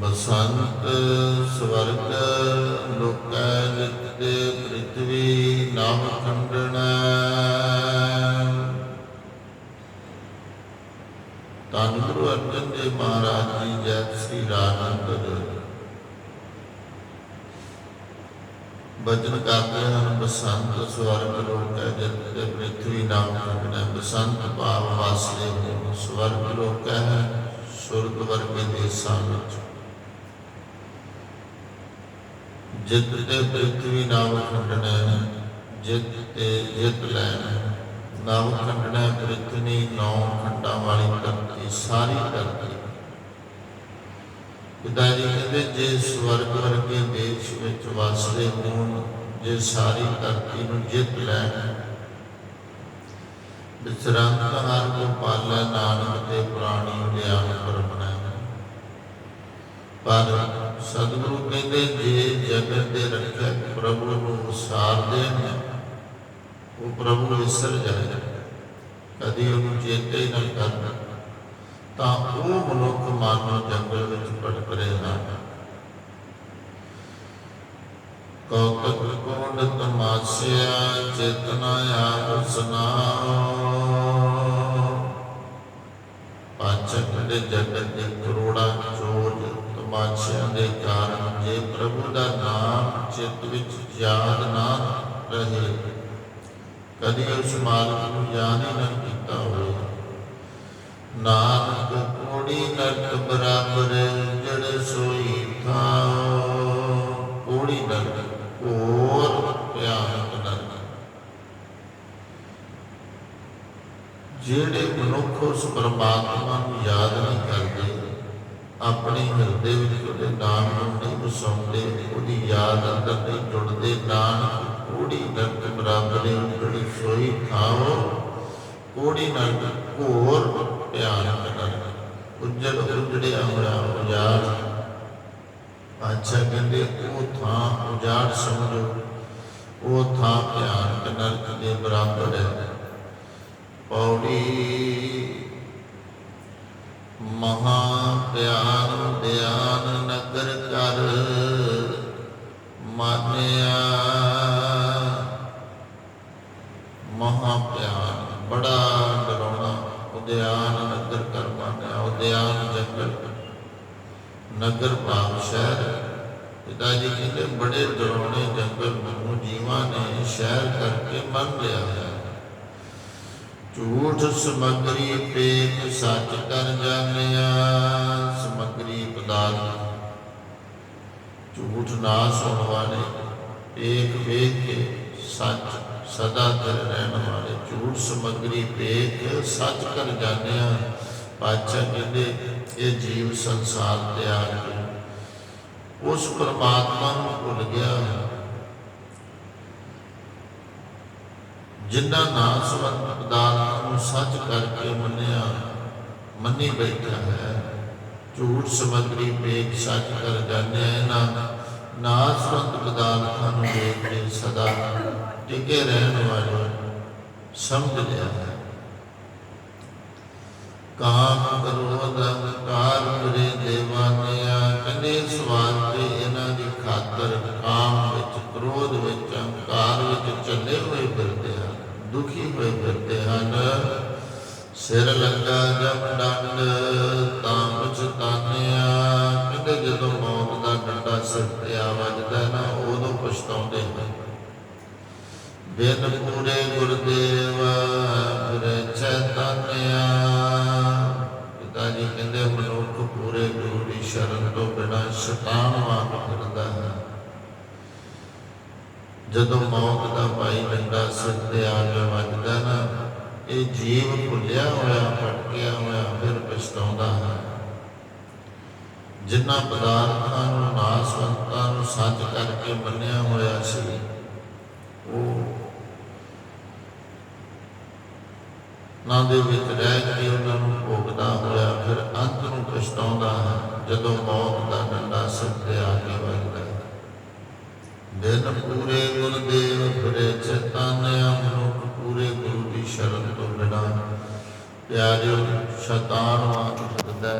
ਬਸੰਤ ਸਵਰਗ ਲੋਕੈ ਜਿਤੇ ਪ੍ਰਿਥਵੀ ਨਾਮ ਖੰਡਣਾ ਧੰਨ ਗੁਰੂ ਅਰਜਨ ਦੇਵ ਮਹਾਰਾਜ ਜੀ, ਜੈ ਸ੍ਰੀ ਰਾਮਚੰਦਰ। ਬਚਨ ਕਰਦੇ ਹਨ, ਬਸੰਤ ਸਵਰਗ ਲੋਕ ਲੋਕੈ ਜਿਤੇ ਪ੍ਰਿਥਵੀ ਨਾਮ ਖੰਡਣਾ ਬਸੰਤ ਭਾਵ ਵਾਸਲੇ ਸਵਰਗ ਲੋਕ ਹੈ, ਸੁਰਗ ਵਰਗੇ ਦੇਸਾਂ ਵਿੱਚ। ਜਿਤ ਤੇ ਪ੍ਰਿਥਵੀ ਨਾਮ ਖੰਡਣਾ ਜਿਤ ਤੇ ਜਿਤ ਲੈਣਾ ਨਾਮ ਖੰਡਣਾ ਪ੍ਰਿਥਵੀ ਨੌ ਖੰਡਾਂ ਵਾਲੀ ਧਰਤੀ, ਸਾਰੀ ਧਰਤੀ। ਪਿਤਾ ਜੀ ਕਹਿੰਦੇ, ਜੇ ਸਵਰਗ ਵਰਗੇ ਦੇਸ਼ ਵਿੱਚ ਵਸਦੇ ਹੋਣ, ਜੇ ਸਾਰੀ ਧਰਤੀ ਨੂੰ ਜਿੱਤ ਲੈਣ। ਵਿਚਰੰਤ ਹਰ ਕੋ ਪਾਲੈ ਨਾਨਕ ਤੇ ਪ੍ਰਾਣੀ ਲਿਆਨ ਪਰਮਣਾ ਪਰ ਸਤਿਗੁਰੂ ਕਹਿੰਦੇ, ਜੇ ਜਗਤ ਦੇ ਰੱਖਿਅਕ ਪ੍ਰਭੂ ਨੂੰ ਵਿਸਾਰਦੇ ਨੇ ਉਹ ਪ੍ਰਭੂ ਵਿਸਰ ਜਾਏ। ਕਦੀ ਉਹਨੂੰ ਚੇਤੇ ਹੀ ਨਾ ਕਰਦਾ ਤਾਂ ਉਹ ਮਨੁੱਖ ਮਾਨੋ ਜੰਗਲ ਵਿੱਚ ਭਟਕ ਰਹੇ ਹਨ ਕੌਤਕ ਕੋਡ ਤਮਾਸਿਆ ਚੇਤਨਾ ਆਪ ਸੁਨਾਓ ਪਾਚਕ ਜਗਤ ਦੇ ਕਰੋੜਾਂ ਪਾਤਸ਼ਾਹ ਦੇ ਕਾਰਨ ਜੇ ਪ੍ਰਭੂ ਦਾ ਨਾਮ ਚਿੱਤ ਵਿੱਚ ਯਾਦ ਨਾ ਰਹੇ, ਕਦੀ ਉਸ ਮਾਲਕ ਨੂੰ ਯਾਦ ਹੀ ਨਾ ਕੀਤਾ ਹੋਵੇ। ਨਾਨਕ ਕੋੜੀ ਨਰਕ ਬਰਾਬਰ ਜੜ ਸੋਈ ਥਾਓ ਕੋੜੀ ਨਰਕ ਹੋਰ ਭਿਆਨਕ ਨਰਕ। ਜਿਹੜੇ ਮਨੁੱਖ ਉਸ ਪਰਮਾਤਮਾ ਨੂੰ ਯਾਦ ਨਹੀਂ ਕਰਦੇ ਆਪਣੇ ਹਿਰਦੇ ਵਿੱਚ ਉਹਦੇ ਨਾਮ ਨੂੰ ਨਹੀਂ ਵਸਾਉਂਦੇ, ਉਹਦੀ ਯਾਦ ਅੰਦਰ ਨਹੀਂ ਜੁੜਦੇ, ਨਾਨਕ ਕੋੜੀ ਨਰਕ ਬਰਾਬਰ ਜਿਹੜੀ ਸੋਈ ਖਾਓ ਕੋੜੀ ਨਰਕ ਘੋਰ ਭਿਆਨਕ ਨਰਕ ਉੱਜੜ ਉਜੜਿਆ ਹੋਇਆ ਉਜਾੜ। ਅੱਛਾ ਕਹਿੰਦੇ, ਉਹ ਥਾਂ ਉਜਾੜ ਸਮਝੋ, ਉਹ ਥਾਂ ਭਿਆਨਕ ਨਰਕ ਦੇ ਬਰਾਬਰ ਹੈ ਪੌੜੀ ਮਹਾ ਪਿਆਨ ਬਿਆਨ ਨਗਰ ਕਰ ਮਾਨਿਆ। ਮਹਾ ਪਿਆਨ ਬੜਾ ਡਰਾਉਣਾ, ਉਦਿਆਨ ਨਗਰ ਕਰ ਮਾਨਿਆ, ਉਦਿਆਨ ਜੰਗਲ ਨਗਰ ਭਾਵ ਸ਼ਹਿਰ ਪਿਤਾ ਜੀ ਕਹਿੰਦੇ, ਬੜੇ ਡਰਾਉਣੇ ਜੰਗਲ ਨੂੰ ਜੀਵਾਂ ਨੇ ਸ਼ਹਿਰ ਕਰਕੇ ਮੰਨ ਲਿਆ ਹੈ। ਝੂਠ ਸਮਗਰੀ ਪੇਖ ਸੱਚ ਕਰ ਜਾਣਿਆ, ਸਮਗਰੀ ਪਦਾਰਥ। ਝੂਠ ਨਾ ਸੁਣ ਵਾਲੇ, ਏਕ ਵੇਖ ਕੇ ਸੱਚ ਸਦਾ ਕਰ ਰਹਿਣ ਵਾਲੇ। ਝੂਠ ਸਮਗਰੀ ਪੇਖ ਸੱਚ ਕਰ ਜਾਣਿਆ ਪਾਚਾ ਕਹਿੰਦੇ, ਇਹ ਜੀਵ ਸੰਸਾਰ ਤੇ ਆ ਕੇ ਉਸ ਪਰਮਾਤਮਾ ਨੂੰ ਭੁੱਲ ਗਿਆ ਜਿਨ੍ਹਾਂ ਨਾ ਸੰਬੰਧ ਪਦਾਰਥ ਨੂੰ ਸੱਚ ਕਰਕੇ ਮੰਨਿਆ, ਮੰਨੀ ਬੈਠਾ ਹੈ। ਝੂਠ ਸਮਗਰੀ ਪੇਖ ਸੱਚ ਕਰ ਜਾਣਿਆ ਇਹਨਾਂ, ਨਾ ਪਦਾਰਥਾਂ ਨੂੰ ਦੇਖ ਕੇ ਸਦਾ ਟਿਕੇ ਰਹਿਣ ਵਾਲੇ ਸਮਝ ਲਿਆ ਹੈ। ਕਾਮ ਕ੍ਰੋਧ ਅਹੰਕਾਰ ਫਿਰਦੇ ਹਨ ਸਿਰ ਲੱਗਾ ਜਬ ਡੰਡ, ਤਾਂ ਪਛਤਾਨਿਆ ਕਹਿੰਦੇ ਜਦੋਂ ਮੌਤ ਦਾ ਡੰਡਾ ਸਿਰ ਤੇ ਆ ਨਾ, ਉਦੋਂ ਪਛਤਾਉਂਦੇ ਹਨ। ਬਿਨ ਪੂਰੇ ਗੁਰਦੇਵ, ਫਿਰ ਚੈਤਨਿਆ ਪਿਤਾ ਜੀ ਕਹਿੰਦੇ, ਮਨੁੱਖ ਪੂਰੇ ਗੁਰੂ ਦੀ ਸ਼ਰਨ ਤੋਂ ਬਿਨਾਂ ਸ਼ੈਤਾਨ ਵਾਂਗ ਫਿਰਦਾ ਹੈ। ਜਦੋਂ ਮੌਤ ਦਾ ਭਾਈ ਡੰਡਾ ਤੇ ਆ ਕੇ ਵੱਜਦਾ ਨਾ, ਇਹ ਜੀਵ ਭੁੱਲਿਆ ਹੋਇਆ, ਭਟਕਿਆ ਹੋਇਆ ਫਿਰ ਪਛਤਾਉਂਦਾ ਹੈ। ਜਿਨ੍ਹਾਂ ਪਦਾਰਥਾਂ ਨੂੰ, ਨਾਸਵੰਤਾਂ ਨੂੰ ਸੱਚ ਕਰਕੇ ਮੰਨਿਆ ਹੋਇਆ ਸੀ, ਉਹ ਨਾ ਦੇ ਵਿੱਚ ਰਹਿ ਕੇ ਉਹਨਾਂ ਨੂੰ ਭੋਗਦਾ ਹੋਇਆ ਫਿਰ ਅੰਤ ਨੂੰ ਪਛਤਾਉਂਦਾ ਹੈ, ਜਦੋਂ ਮੌਤ ਦਾ ਡੰਡਾ ਸਿਰ ਤੇ ਆ ਕੇ ਵੱਜਦਾ ਹੈ। ਦਿਨ ਪੂਰੇ ਗੁਰਦੇਵ ਫਿਰੇ ਚੇਤਾਨਿਆ ਮਨੁੱਖ ਪੂਰੇ ਗੁਰੂ ਦੀ ਸ਼ਰਨ ਤੋਂ ਬਿਨਾ ਪਿਆਰਿਓ ਸ਼ੈਤਾਨ ਵਾਂਗ ਫਿਰਦਾ